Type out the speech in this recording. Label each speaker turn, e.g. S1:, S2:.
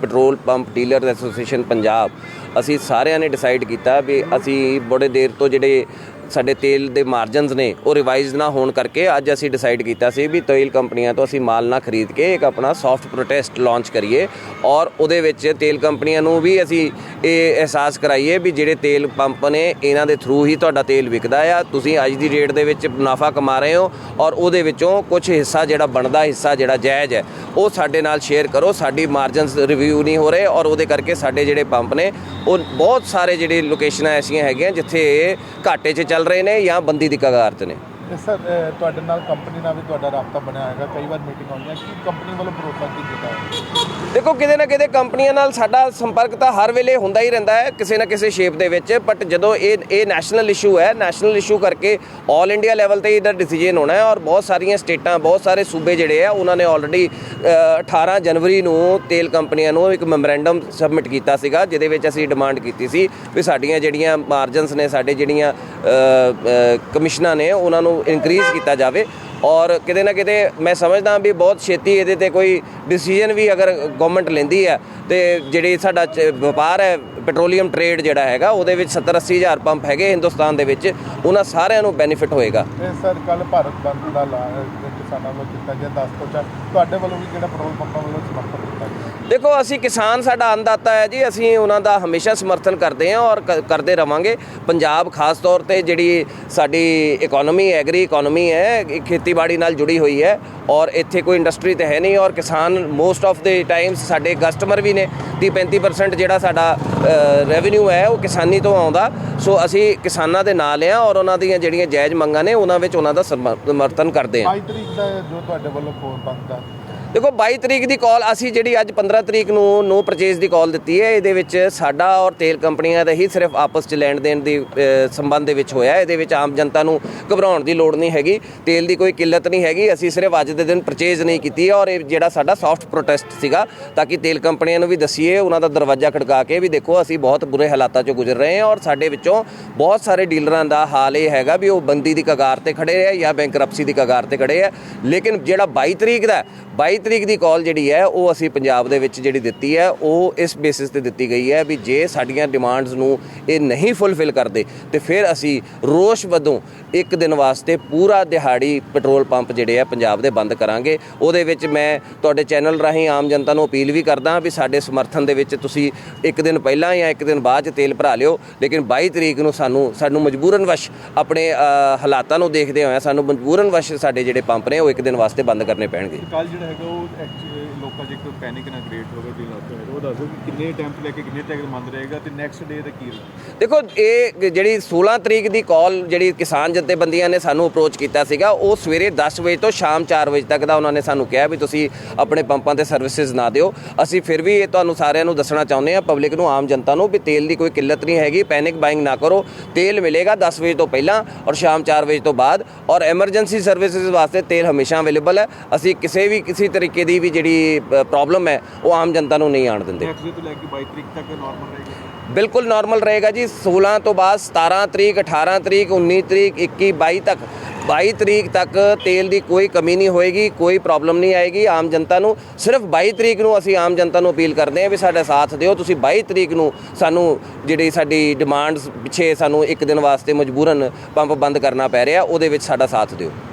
S1: Petrol pump dealer association Punjab, ਅਸੀਂ ਸਾਰਿਆਂ ਨੇ ਡਿਸਾਈਡ ਕੀਤਾ ਵੀ ਅਸੀਂ ਬੜੇ ਦੇਰ ਤੋਂ ਜਿਹੜੇ ਸਾਡੇ ਤੇਲ ਦੇ ਮਾਰਜਨਸ ਨੇ, ਉਹ ਰਿਵਾਈਜ਼ ਨਾ ਹੋਣ ਕਰਕੇ ਅੱਜ ਅਸੀਂ ਡਿਸਾਈਡ ਕੀਤਾ ਸੀ ਵੀ ਤੇਲ ਕੰਪਨੀਆਂ ਤੋਂ ਅਸੀਂ ਮਾਲ ਨਾ ਖਰੀਦ ਕੇ ਇੱਕ ਆਪਣਾ ਸੌਫਟ ਪ੍ਰੋਟੈਸਟ ਲਾਂਚ ਕਰੀਏ ਔਰ ਉਹਦੇ ਵਿੱਚ ਤੇਲ ਕੰਪਨੀਆਂ ਨੂੰ ਵੀ ਅਸੀਂ ਇਹ ਅਹਿਸਾਸ ਕਰਾਈਏ ਵੀ ਜਿਹੜੇ ਤੇਲ ਪੰਪ ਨੇ, ਇਹਨਾਂ ਦੇ ਥਰੂ ਹੀ ਤੁਹਾਡਾ ਤੇਲ ਵਿਕਦਾ ਆ, ਤੁਸੀਂ ਅੱਜ ਦੀ ਰੇਟ ਦੇ ਵਿੱਚ ਮੁਨਾਫਾ ਕਮਾ ਰਹੇ ਹੋ ਔਰ ਉਹਦੇ ਵਿੱਚੋਂ ਕੁਝ ਹਿੱਸਾ ਜਿਹੜਾ ਬਣਦਾ, ਹਿੱਸਾ ਜਿਹੜਾ ਜਾਇਜ਼ ਹੈ, ਉਹ ਸਾਡੇ ਨਾਲ ਸ਼ੇਅਰ ਕਰੋ, ਸਾਡੀ ਮਾਰਜਨਸ ਰਿਵਿਊ ਨਹੀਂ ਹੋ ਰਹੇ ਔਰ ਉਹਦੇ ਕਰਕੇ ਸਾਡੇ ਜਿਹੜੇ ਪੰਪ ਨੇ, ਉਹ ਬਹੁਤ ਸਾਰੇ ਜਿਹੜੇ ਲੋਕੇਸ਼ਨਾਂ ਐਸੀਆਂ ਹੈਗੀਆਂ ਜਿੱਥੇ ਘਾਟੇ 'ਚ ਚੱਲ ਰਹੇ ਨੇ ਜਾਂ ਬੰਦੀ ਦੀ ਕਗਾਰ 'ਤੇ ਨੇ?
S2: ਸਰ ਤੁਹਾਡੇ ਨਾਲ ਕੰਪਨੀ ਨਾਲ ਵੀ ਤੁਹਾਡਾ ਰਾਬਤਾ ਬਣਿਆ ਹੈਗਾ ਕਈ ਵਾਰ ਮੀਟਿੰਗ ਹੁੰਦੀਆਂ, ਕੀ ਕੰਪਨੀ ਵੱਲੋਂ ਭਰੋਸਾ ਕੀ ਦਿੱਤਾ ਹੈ
S1: ਦੇਖੋ, ਕਿਤੇ ਨਾ ਕਿਤੇ ਕੰਪਨੀਆਂ ਨਾਲ ਸਾਡਾ ਸੰਪਰਕ ਤਾਂ ਹਰ ਵੇਲੇ ਹੁੰਦਾ ਹੀ ਰਹਿੰਦਾ ਹੈ, ਕਿਸੇ ਨਾ ਕਿਸੇ ਸ਼ੇਪ ਦੇ ਵਿੱਚ। ਬਟ ਜਦੋਂ ਇਹ ਇਹ ਨੈਸ਼ਨਲ ਇਸ਼ੂ ਹੈ ਨੈਸ਼ਨਲ ਇਸ਼ੂ ਕਰਕੇ 올 ਇੰਡੀਆ ਲੈਵਲ ਤੇ ਇਹਦਾ ਡਿਸੀਜਨ ਹੋਣਾ ਹੈ ਔਰ ਬਹੁਤ ਸਾਰੀਆਂ ਸਟੇਟਾਂ, ਬਹੁਤ ਸਾਰੇ ਸੂਬੇ ਜਿਹੜੇ ਆ, ਉਹਨਾਂ ਨੇ ਆਲਰੇਡੀ 18 ਜਨਵਰੀ ਨੂੰ ਤੇਲ ਕੰਪਨੀਆਂ ਨੂੰ ਇੱਕ ਮੈਮੋਰੈਂਡਮ ਸਬਮਿਟ ਕੀਤਾ ਸੀਗਾ, ਜਿਹਦੇ ਵਿੱਚ ਅਸੀਂ ਡਿਮਾਂਡ ਕੀਤੀ ਸੀ ਵੀ ਸਾਡੀਆਂ ਜਿਹੜੀਆਂ ਮਾਰਜਨਸ ਨੇ, ਸਾਡੇ ਜਿਹੜੀਆਂ ਕਮਿਸ਼ਨਾਂ ਨੇ, ਉਹਨਾਂ ਨੂੰ ਇਨਕਰੀਜ਼ ਕੀਤਾ ਜਾਵੇ। ਔਰ ਕਿਤੇ ਨਾ ਕਿਤੇ ਮੈਂ ਸਮਝਦਾ ਵੀ ਬਹੁਤ ਛੇਤੀ ਇਹਦੇ ਤੇ ਕੋਈ ਡਿਸੀਜਨ ਵੀ ਅਗਰ ਗਵਰਨਮੈਂਟ ਲੈਂਦੀ ਹੈ, ਤੇ ਜਿਹੜੀ ਸਾਡਾ ਚ- ਵਪਾਰ ਹੈ ਪੈਟਰੋਲੀਅਮ ਟ੍ਰੇਡ ਜਿਹੜਾ ਹੈਗਾ, ਉਹਦੇ ਵਿੱਚ 70 80 ਹਜ਼ਾਰ ਪੰਪ ਹੈਗੇ ਹਿੰਦੁਸਤਾਨ ਦੇ ਵਿੱਚ। ਉਹਨਾਂ ਸਾਰਿਆਂ ਨੂੰ ਬੈਨੀਫਿਟ ਹੋਏਗਾ।
S2: ਸਰ ਕੱਲ ਭਾਰਤ ਬੰਦ ਦਾ ਕਿਸਾਨਾਂ ਵੱਲੋਂ ਕੀਤਾ ਗਿਆ 10 ਤੋਂ ਚਾਰ ਤੁਹਾਡੇ ਵੱਲੋਂ ਵੀ ਕਿਹੜਾ ਪੈਟਰੋਲ ਪੰਪਾਂ ਵੱਲੋਂ ਸਮਰਥਨ ਕੀਤਾ ਗਿਆ?
S1: ਦੇਖੋ ਅਸੀਂ ਕਿਸਾਨ ਸਾਡਾ ਅੰਨਦਾਤਾ ਹੈ ਜੀ ਅਸੀਂ ਉਹਨਾਂ ਦਾ ਹਮੇਸ਼ਾ ਸਮਰਥਨ ਕਰਦੇ ਹਾਂ ਔਰ ਕਰਦੇ ਰਵਾਂਗੇ। ਪੰਜਾਬ ਖਾਸ ਤੌਰ ਤੇ ਜਿਹੜੀ ਸਾਡੀ ਇਕਨੋਮੀ ਐਗਰੀ ਇਕਨੋਮੀ ਹੈ ਖੇਤੀਬਾੜੀ ਨਾਲ ਜੁੜੀ ਹੋਈ ਹੈ ਔਰ ਇੱਥੇ ਕੋਈ ਇੰਡਸਟਰੀ ਤੇ ਹੈ ਨਹੀਂ ਔਰ ਕਿਸਾਨ ਮੋਸਟ ਆਫ ਦੇ ਟਾਈਮਸ ਸਾਡੇ ਕਸਟਮਰ ਵੀ ਨੇ। 30 35% ਜਿਹੜਾ ਸਾਡਾ ਰੈਵਨਿਊ ਹੈ ਉਹ ਕਿਸਾਨੀ ਤੋਂ ਆਉਂਦਾ। ਸੋ ਅਸੀਂ ਕਿਸਾਨਾਂ ਦੇ ਨਾਲ ਆ ਔਰ ਉਹਨਾਂ ਦੀਆਂ ਜਿਹੜੀਆਂ ਜਾਇਜ਼ ਮੰਗਾਂ ਨੇ, ਉਹਨਾਂ ਵਿੱਚ ਉਹਨਾਂ ਦਾ ਸਮਰਥਨ ਕਰਦੇ ਹਾਂ
S2: 22 ਤਰੀਕ ਦਾ ਜੋ ਤੁਹਾਡੇ ਵੱਲੋਂ ਕੋਲ ਬੰਦ ਦਾ
S1: ਦੇਖੋ 22 ਤਰੀਕ ਦੀ ਕਾਲ ਅਸੀਂ ਜਿਹੜੀ ਅੱਜ 15 ਤਰੀਕ ਨੂੰ ਨੋ ਪਰਚੇਸ ਦੀ ਕਾਲ ਦਿੱਤੀ ਹੈ ਇਹਦੇ ਵਿੱਚ ਸਾਡਾ ਔਰ ਤੇਲ ਕੰਪਨੀਆਂ ਦਾ ਹੀ ਸਿਰਫ ਆਪਸ ਚ ਲੈਣ ਦੇਣ ਦੀ ਸੰਬੰਧ ਦੇ ਵਿੱਚ ਹੋਇਆ। ਇਹਦੇ ਵਿੱਚ ਆਮ ਜਨਤਾ ਨੂੰ ਘਬਰਾਉਣ ਦੀ ਲੋੜ ਨਹੀਂ ਹੈਗੀ। ਤੇਲ ਦੀ ਕੋਈ ਕਿੱਲਤ ਨਹੀਂ ਹੈਗੀ। ਅਸੀਂ ਸਿਰਫ ਅੱਜ ਦੇ ਦਿਨ ਪਰਚੇਸ ਨਹੀਂ ਕੀਤੀ ਔਰ ਇਹ ਜਿਹੜਾ ਸਾਡਾ ਸੌਫਟ ਪ੍ਰੋਟੈਸਟ ਸੀਗਾ ਤਾਂ ਕਿ ਤੇਲ ਕੰਪਨੀਆਂ ਨੂੰ ਵੀ ਦਸੀਏ ਉਹਨਾਂ ਦਾ ਦਰਵਾਜ਼ਾ ਖੜਕਾ ਕੇ ਵੀ ਦੇਖੋ ਅਸੀਂ ਬਹੁਤ ਬੁਰੇ ਹਾਲਾਤਾਂ ਚੋਂ ਗੁਜ਼ਰ ਰਹੇ ਹਾਂ ਔਰ ਸਾਡੇ ਵਿੱਚੋਂ ਬਹੁਤ ਸਾਰੇ ਡੀਲਰਾਂ ਦਾ ਹਾਲ ਇਹ ਹੈਗਾ ਵੀ ਉਹ ਬੰਦੀ ਦੀ ਕਗਾਰ ਤੇ ਖੜੇ ਹੈ ਜਾਂ ਬੈਂਕਰਪਸੀ ਦੀ ਕਗਾਰ ਤੇ ਖੜੇ ਹੈ। ਲੇਕਿਨ ਜਿਹੜਾ 22 ਤਰੀਕ ਦਾ ਹੈ, 22 ਤਰੀਕ ਦੀ ਕਾਲ ਜਿਹੜੀ ਹੈ, ਉਹ ਅਸੀਂ ਪੰਜਾਬ ਦੇ ਵਿੱਚ ਜਿਹੜੀ ਦਿੱਤੀ ਹੈ, ਉਹ ਇਸ ਬੇਸਿਸ ਤੇ ਦਿੱਤੀ ਗਈ ਹੈ ਵੀ ਜੇ ਸਾਡੀਆਂ ਡਿਮਾਂਡਸ ਨੂੰ ਇਹ ਨਹੀਂ ਫੁੱਲਫਿਲ ਕਰਦੇ, ਤੇ ਫਿਰ ਅਸੀਂ ਰੋਸ਼ ਵਜੋਂ ਇੱਕ ਦਿਨ ਵਾਸਤੇ ਪੂਰਾ ਦਿਹਾੜੀ ਪੈਟਰੋਲ ਪੰਪ ਜਿਹੜੇ ਆ ਪੰਜਾਬ ਦੇ ਬੰਦ ਕਰਾਂਗੇ। ਉਹਦੇ ਵਿੱਚ ਮੈਂ ਤੁਹਾਡੇ ਚੈਨਲ ਰਾਹੀਂ ਆਮ ਜਨਤਾ ਨੂੰ ਅਪੀਲ ਵੀ ਕਰਦਾ ਵੀ ਸਾਡੇ ਸਮਰਥਨ ਦੇ ਵਿੱਚ ਤੁਸੀਂ ਇੱਕ ਦਿਨ ਪਹਿਲਾਂ ਜਾਂ ਇੱਕ ਦਿਨ ਬਾਅਦ ਚ ਤੇਲ ਭਰਾ ਲਿਓ, ਲੇਕਿਨ 22 ਤਰੀਕ ਨੂੰ ਸਾਨੂੰ ਸਾਨੂੰ ਮਜਬੂਰਨ ਵਸ਼ ਆਪਣੇ ਹਾਲਾਤਾਂ ਨੂੰ ਦੇਖਦੇ ਹੋਏ ਸਾਨੂੰ ਮਜਬੂਰਨ ਵਸ਼ ਸਾਡੇ ਜਿਹੜੇ ਪੰਪ ਨੇ, ਉਹ ਇੱਕ ਦਿਨ ਵਾਸਤੇ ਬੰਦ ਕਰਨੇ ਪੈਣਗੇ।
S3: ਕੱਲ ਜਿਹੜਾ ਹੈਗਾ ਉਹ ਐਕਚੁਅਲੀ ਲੋਕਾਂ 'ਚ ਇੱਕ ਪੈਨਿਕ ਨਾ ਕ੍ਰੀਏਟ ਹੋਵੇ ਵੀ ਲੱਗ ਉਹ ਦੱਸੋ ਕਿ ਕਿੰਨੇ ਟਾਈਮ ਲੈ ਕੇ ਕਿੰਨੇ ਤੱਕ ਬੰਦ ਰਹੇਗਾ ਤੇ ਨੈਕਸਟ ਡੇ ਦਾ ਕੀ
S1: ਦੇਖੋ, ਇਹ ਜਿਹੜੀ 16 ਤਰੀਕ ਦੀ ਕਾਲ ਜਿਹੜੀ ਕਿਸਾਨ ਜਥੇਬੰਦੀਆਂ ਨੇ ਸਾਨੂੰ ਅਪਰੋਚ ਕੀਤਾ ਸੀਗਾ, ਉਹ ਸਵੇਰੇ 10 ਵਜੇ ਤੋਂ ਸ਼ਾਮ 4 ਵਜੇ ਤੱਕ ਦਾ ਉਹਨਾਂ ਨੇ ਸਾਨੂੰ ਕਿਹਾ ਵੀ ਤੁਸੀਂ ਆਪਣੇ ਪੰਪਾਂ ਤੇ ਸਰਵਿਸਿਜ਼ ਨਾ ਦਿਓ। ਅਸੀਂ ਫਿਰ ਵੀ ਇਹ ਤੁਹਾਨੂੰ ਸਾਰਿਆਂ ਨੂੰ ਦੱਸਣਾ ਚਾਹੁੰਦੇ ਹਾਂ ਪਬਲਿਕ ਨੂੰ, ਆਮ ਜਨਤਾ ਨੂੰ, ਵੀ ਤੇਲ ਦੀ ਕੋਈ ਕਿੱਲਤ ਨਹੀਂ ਹੈਗੀ ਪੈਨਿਕ ਬਾਇੰਗ ਨਾ ਕਰੋ। ਤੇਲ ਮਿਲੇਗਾ 10 ਵਜੇ ਤੋਂ ਪਹਿਲਾਂ ਔਰ ਸ਼ਾਮ 4 ਵਜੇ ਤੋਂ ਬਾਅਦ ਔਰ ਐਮਰਜੈਂਸੀ ਸਰਵਿਸਿਜ਼ ਵਾਸਤੇ ਤੇਲ ਹਮੇਸ਼ਾ ਅਵੇਲੇਬਲ ਹੈ। ਅਸੀਂ ਕਿਸੇ ਵੀ, ਕਿਸੇ ਤਰੀਕੇ ਦੀ ਵੀ ਜਿਹੜੀ ਪ੍ਰੋਬਲਮ ਹੈ ਉਹ ਆਮ ਜਨਤਾ ਨੂੰ ਨਹੀਂ ਆਣ ਦਿੰਦੇ।
S3: ਨੈਕਸਟ ਡੇ ਤੋਂ ਲੈ ਕੇ 22 ਤਰੀਕ ਤੱਕ ਨਾਰਮਲ ਰਹੇਗਾ
S1: ਬਿਲਕੁਲ ਨਾਰਮਲ ਰਹੇਗਾ ਜੀ। 16 ਤੋਂ ਬਾਅਦ 17 ਤਰੀਕ 18 ਤਰੀਕ 19 ਤਰੀਕ 21 22 ਤੱਕ 22 ਤਰੀਕ ਤੱਕ ਤੇਲ ਦੀ ਕੋਈ ਕਮੀ ਨਹੀਂ ਹੋਏਗੀ ਕੋਈ ਪ੍ਰੋਬਲਮ ਨਹੀਂ ਆਏਗੀ। ਆਮ ਜਨਤਾ ਨੂੰ ਸਿਰਫ 22 ਤਰੀਕ ਨੂੰ ਅਸੀਂ ਆਮ ਜਨਤਾ ਨੂੰ ਅਪੀਲ ਕਰਦੇ ਹਾਂ ਵੀ ਸਾਡਾ ਸਾਥ ਦਿਓ। ਤੁਸੀਂ 22 ਤਰੀਕ ਨੂੰ ਸਾਨੂੰ ਜਿਹੜੀ ਸਾਡੀ ਡਿਮਾਂਡਸ ਪਿੱਛੇ ਸਾਨੂੰ ਇੱਕ ਦਿਨ ਵਾਸਤੇ ਮਜਬੂਰਨ ਪੰਪ ਬੰਦ ਕਰਨਾ ਪੈ ਰਿਹਾ ਉਹਦੇ ਵਿੱਚ ਸਾਡਾ ਸਾਥ ਦਿਓ।